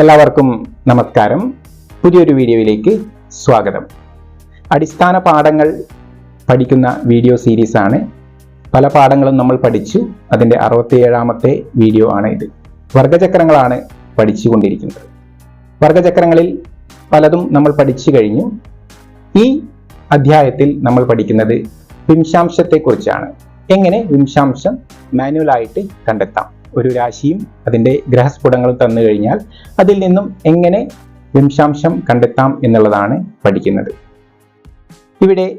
എല്ലാവർക്കും നമസ്കാരം. പുതിയൊരു വീഡിയോയിലേക്ക് സ്വാഗതം. അടിസ്ഥാന പാഠങ്ങൾ പഠിക്കുന്ന വീഡിയോ സീരീസാണ് പല പാഠങ്ങളും നമ്മൾ പഠിച്ചു. അതിന്റെ അറുപത്തിയേഴാമത്തെ വീഡിയോ ആണ് ഇത്. വർഗചക്രങ്ങളാണ് പഠിച്ചുകൊണ്ടിരിക്കുന്നത്. വർഗചക്രങ്ങളിൽ പലതും നമ്മൾ പഠിച്ചു കഴിഞ്ഞു. ഈ അധ്യായത്തിൽ നമ്മൾ പഠിക്കുന്നത് വിംശാംശത്തെക്കുറിച്ചാണ്. എങ്ങനെ വിംശാംശം മാനുവലായിട്ട് കണ്ടെത്താം? ഒരു രാശിയും അതിന്റെ ഗ്രഹസ്ഫുടങ്ങളും തന്നു കഴിഞ്ഞാൽ അതിൽ നിന്നും എങ്ങനെ വിംശാംശം കണ്ടെത്താം എന്നുള്ളതാണ് പഠിക്കുന്നത്. ഇവിടെ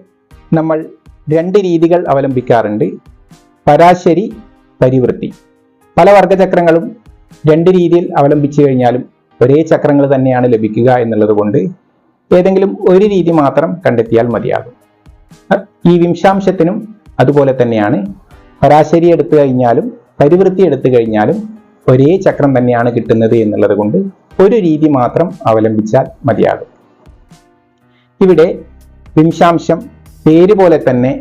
നമ്മൾ രണ്ട് രീതികൾ അവലംബിക്കാറുണ്ട്. പരാശരി പരിവൃത്തി. പല വർഗചക്രങ്ങളും രണ്ട് രീതിയിൽ അവലംബിച്ചു കഴിഞ്ഞാലും ഒരേ ചക്രങ്ങൾ തന്നെയാണ് ലഭിക്കുക എന്നുള്ളത് കൊണ്ട് ഏതെങ്കിലും ഒരു രീതി മാത്രം കണ്ടെത്തിയാൽ മതിയാകും. ഈ വിംശാംശത്തിനും അതുപോലെ തന്നെയാണ്. പരാശരി എടുത്തു കഴിഞ്ഞാലും പരിവൃത്തി എടുത്തു കഴിഞ്ഞാലും ഒരേ ചക്രം തന്നെയാണ് കിട്ടുന്നത് എന്നുള്ളത് കൊണ്ട് ഒരു രീതി മാത്രം അവലംബിച്ചാൽ മതിയാകും. ഇവിടെ വിംശാംശം പേര് പോലെ തന്നെ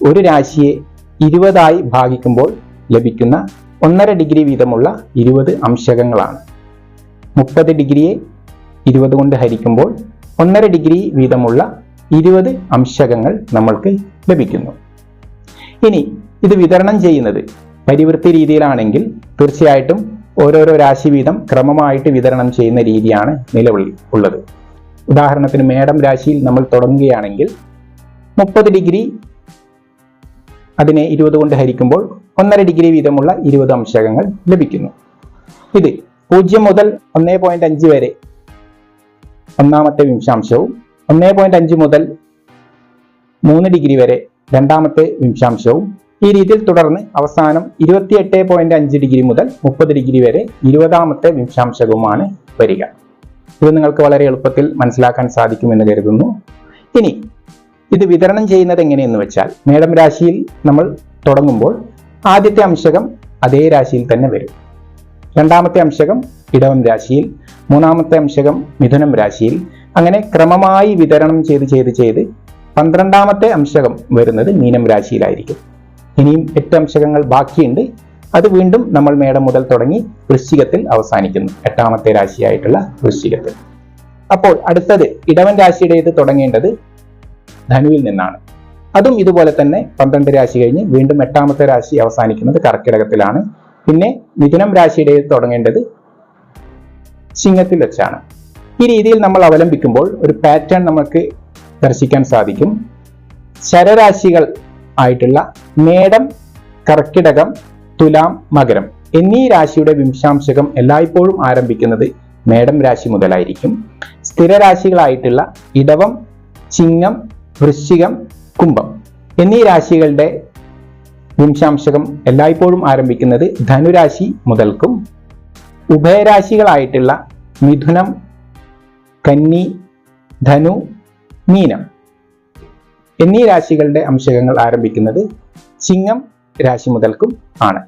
ഒരു രാശിയെ ഇരുപതായി ഭാഗിക്കുമ്പോൾ ലഭിക്കുന്ന ഒന്നര ഡിഗ്രി വീതമുള്ള ഇരുപത് അംശകങ്ങളാണ്. മുപ്പത് ഡിഗ്രിയെ ഇരുപത് കൊണ്ട് ഹരിക്കുമ്പോൾ ഒന്നര ഡിഗ്രി വീതമുള്ള ഇരുപത് അംശകങ്ങൾ നമ്മൾക്ക് ലഭിക്കുന്നു. ഇനി ഇത് വിതരണം ചെയ്യുന്നത് പരിവൃത്തി രീതിയിലാണെങ്കിൽ തീർച്ചയായിട്ടും ഓരോരോ രാശി വീതം ക്രമമായിട്ട് വിതരണം ചെയ്യുന്ന രീതിയാണ് നിലവിൽ ഉള്ളത്. ഉദാഹരണത്തിന് മേടം രാശിയിൽ നമ്മൾ തുടങ്ങുകയാണെങ്കിൽ മുപ്പത് ഡിഗ്രി അതിനെ ഇരുപത് കൊണ്ട് ഹരിക്കുമ്പോൾ ഒന്നര ഡിഗ്രി വീതമുള്ള ഇരുപത് അംശകങ്ങൾ ലഭിക്കുന്നു. ഇത് പൂജ്യം മുതൽ ഒന്നേ പോയിന്റ് അഞ്ച് വരെ ഒന്നാമത്തെ വിംശാംശവും ഒന്നേ പോയിന്റ് അഞ്ച് മുതൽ മൂന്ന് ഡിഗ്രി വരെ രണ്ടാമത്തെ വിംശാംശവും ഈ രീതിയിൽ തുടർന്ന് അവസാനം ഇരുപത്തിയെട്ട് പോയിന്റ് അഞ്ച് ഡിഗ്രി മുതൽ മുപ്പത് ഡിഗ്രി വരെ ഇരുപതാമത്തെ വിംശാംശകവുമാണ് വരിക. ഇത് നിങ്ങൾക്ക് വളരെ എളുപ്പത്തിൽ മനസ്സിലാക്കാൻ സാധിക്കുമെന്ന് കരുതുന്നു. ഇനി ഇത് വിതരണം ചെയ്യുന്നത് എങ്ങനെയെന്ന് വെച്ചാൽ മേടം രാശിയിൽ നമ്മൾ തുടങ്ങുമ്പോൾ ആദ്യത്തെ അംശകം അതേ രാശിയിൽ തന്നെ വരും. രണ്ടാമത്തെ അംശകം ഇടവം രാശിയിൽ മൂന്നാമത്തെ അംശകം മിഥുനം രാശിയിൽ. അങ്ങനെ ക്രമമായി വിതരണം ചെയ്ത് ചെയ്ത് ചെയ്ത് പന്ത്രണ്ടാമത്തെ അംശകം വരുന്നത് മീനം രാശിയിലായിരിക്കും. ഇനിയും എട്ട് അംശകങ്ങൾ ബാക്കിയുണ്ട്. അത് വീണ്ടും നമ്മൾ മേടം മുതൽ തുടങ്ങി വൃശ്ചികത്തിൽ അവസാനിക്കുന്നു. എട്ടാമത്തെ രാശിയായിട്ടുള്ള വൃശ്ചികത്തിൽ. അപ്പോൾ അടുത്തത് ഇടവൻ രാശിയുടേത് തുടങ്ങേണ്ടത് ധനുവിൽ നിന്നാണ്. അതും ഇതുപോലെ തന്നെ പന്ത്രണ്ട് രാശി കഴിഞ്ഞ് വീണ്ടും എട്ടാമത്തെ രാശി അവസാനിക്കുന്നത് കർക്കിടകത്തിലാണ്. പിന്നെ മിഥുനം രാശിയുടെ തുടങ്ങേണ്ടത് ചിങ്ങത്തിൽ വെച്ചാണ്. ഈ രീതിയിൽ നമ്മൾ അവലംബിക്കുമ്പോൾ ഒരു പാറ്റേൺ നമുക്ക് ദർശിക്കാൻ സാധിക്കും. ശരരാശികൾ ആയിട്ടുള്ള മേടം കർക്കിടകം തുലാം മകരം എന്നീ രാശിയുടെ വിംശാംശകം എല്ലായ്പ്പോഴും ആരംഭിക്കുന്നത് മേടം രാശി മുതലായിരിക്കും. സ്ഥിരരാശികളായിട്ടുള്ള ഇടവം ചിങ്ങം വൃശ്ചികം കുംഭം എന്നീ രാശികളുടെ വിംശാംശകം എല്ലായ്പ്പോഴും ആരംഭിക്കുന്നത് ധനുരാശി മുതൽക്കും. ഉഭയരാശികളായിട്ടുള്ള മിഥുനം കന്നി ധനു മീനം എന്നീ രാശികളുടെ അംശകങ്ങൾ ആരംഭിക്കുന്നത് ചിങ്ങം രാശി മുതൽക്കും ആണ്.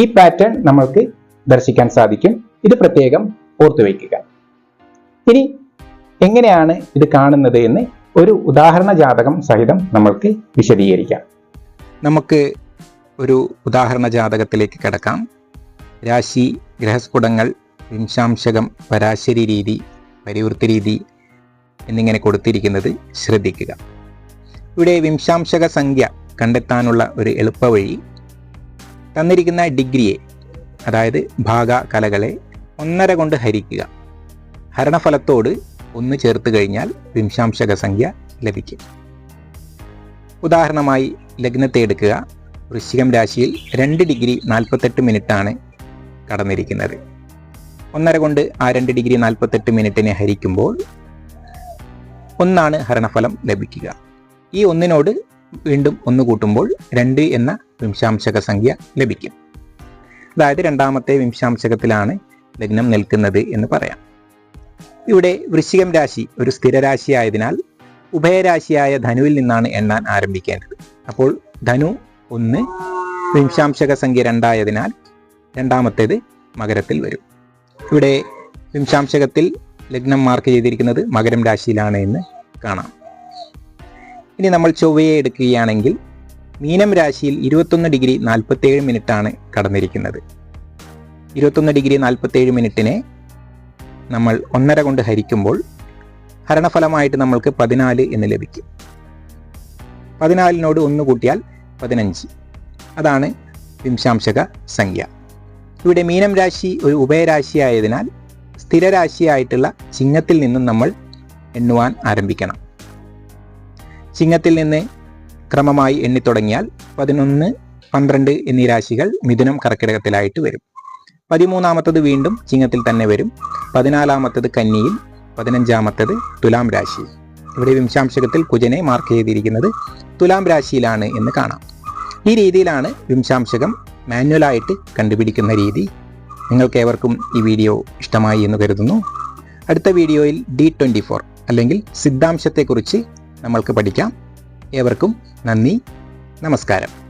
ഈ പാറ്റേൺ നമ്മൾക്ക് ദർശിക്കാൻ സാധിക്കും. ഇത് പ്രത്യേകം ഓർത്തുവയ്ക്കുക ഇനി എങ്ങനെയാണ് ഇത് കാണുന്നത് എന്ന് ഒരു ഉദാഹരണ ജാതകം സഹിതം നമ്മൾക്ക് വിശദീകരിക്കാം. നമുക്ക് ഒരു ഉദാഹരണ ജാതകത്തിലേക്ക് കിടക്കാം. രാശി ഗ്രഹസ്ഫുടങ്ങൾ വിംശാംശകം പരാശരി രീതി പരിവൃത്തി രീതി എന്നിങ്ങനെ കൊടുത്തിരിക്കുന്നത് ശ്രദ്ധിക്കുക. ഇവിടെ വിംശാംശക സംഖ്യ കണ്ടെത്താനുള്ള ഒരു എളുപ്പവഴി തന്നിരിക്കുന്ന ഡിഗ്രിയെ അതായത് ഭാഗ കലകളെ ഒന്നര കൊണ്ട് ഹരിക്കുക. ഹരണഫലത്തോട് ഒന്ന് ചേർത്ത് കഴിഞ്ഞാൽ വിംശാംശക സംഖ്യ ലഭിക്കും. ഉദാഹരണമായി ലഗ്നത്തെ എടുക്കുക. വൃശ്ചികം രാശിയിൽ രണ്ട് ഡിഗ്രി നാൽപ്പത്തെട്ട് മിനിറ്റാണ് കടന്നിരിക്കുന്നത്. ഒന്നര കൊണ്ട് ആ രണ്ട് ഡിഗ്രി നാൽപ്പത്തെട്ട് മിനിറ്റിനെ ഹരിക്കുമ്പോൾ ഒന്നാണ് ഹരണഫലം ലഭിക്കുക. ഈ ഒന്നിനോട് വീണ്ടും ഒന്ന് കൂട്ടുമ്പോൾ രണ്ട് എന്ന വിംശാംശക സംഖ്യ ലഭിക്കും. അതായത് രണ്ടാമത്തെ വിംശാംശകത്തിലാണ് ലഗ്നം നിൽക്കുന്നത് എന്ന് പറയാം. ഇവിടെ വൃശ്ചികം രാശി ഒരു സ്ഥിരരാശി ആയതിനാൽ ഉഭയരാശിയായ ധനുവിൽ നിന്നാണ് എണ്ണാൻ ആരംഭിക്കേണ്ടത്. അപ്പോൾ ധനു ഒന്ന് വിംശാംശക സംഖ്യ രണ്ടായതിനാൽ രണ്ടാമത്തേത് മകരത്തിൽ വരും. ഇവിടെ വിംശാംശകത്തിൽ ലഗ്നം മാർക്ക് ചെയ്തിരിക്കുന്നത് മകരം രാശിയിലാണ് എന്ന് കാണാം. ഇനി നമ്മൾ ചൊവ്വയെ എടുക്കുകയാണെങ്കിൽ മീനം രാശിയിൽ ഇരുപത്തൊന്ന് ഡിഗ്രി നാൽപ്പത്തേഴ് മിനിറ്റാണ് കടന്നിരിക്കുന്നത്. ഇരുപത്തൊന്ന് ഡിഗ്രി നാൽപ്പത്തേഴ് മിനിറ്റിനെ നമ്മൾ ഒന്നര കൊണ്ട് ഹരിക്കുമ്പോൾ ഹരണഫലമായിട്ട് നമ്മൾക്ക് പതിനാല് എന്ന് ലഭിക്കും. പതിനാലിനോട് ഒന്ന് കൂട്ടിയാൽ പതിനഞ്ച്. അതാണ് വിംശാംശക സംഖ്യ. ഇവിടെ മീനം രാശി ഒരു ഉഭയരാശിയായതിനാൽ സ്ഥിരരാശിയായിട്ടുള്ള ചിങ്ങത്തിൽ നിന്നും നമ്മൾ എണ്ണുവാൻ ആരംഭിക്കണം. ചിങ്ങത്തിൽ നിന്ന് ക്രമമായി എണ്ണിത്തുടങ്ങിയാൽ പതിനൊന്ന് പന്ത്രണ്ട് എന്നീ രാശികൾ മിഥുനം കർക്കിടകത്തിലായിട്ട് വരും. പതിമൂന്നാമത്തത് വീണ്ടും ചിങ്ങത്തിൽ തന്നെ വരും. പതിനാലാമത്തത് കന്നിയിൽ പതിനഞ്ചാമത്തത് തുലാം രാശി ഇവിടെ വിംശാംശകത്തിൽ കുജനെ മാർക്ക് ചെയ്തിരിക്കുന്നത് തുലാം രാശിയിലാണ് എന്ന് കാണാം. ഈ രീതിയിലാണ് വിംശാംശകം മാനുവലായിട്ട് കണ്ടുപിടിക്കുന്ന രീതി. നിങ്ങൾക്ക് ഏവർക്കും ഈ വീഡിയോ ഇഷ്ടമായി എന്ന് കരുതുന്നു. അടുത്ത വീഡിയോയിൽ ഡി ട്വന്റി ഫോർ അല്ലെങ്കിൽ സിദ്ധാംശത്തെക്കുറിച്ച് നമ്മൾക്ക് പഠിക്കാം. ഏവർക്കും നന്ദി. നമസ്കാരം.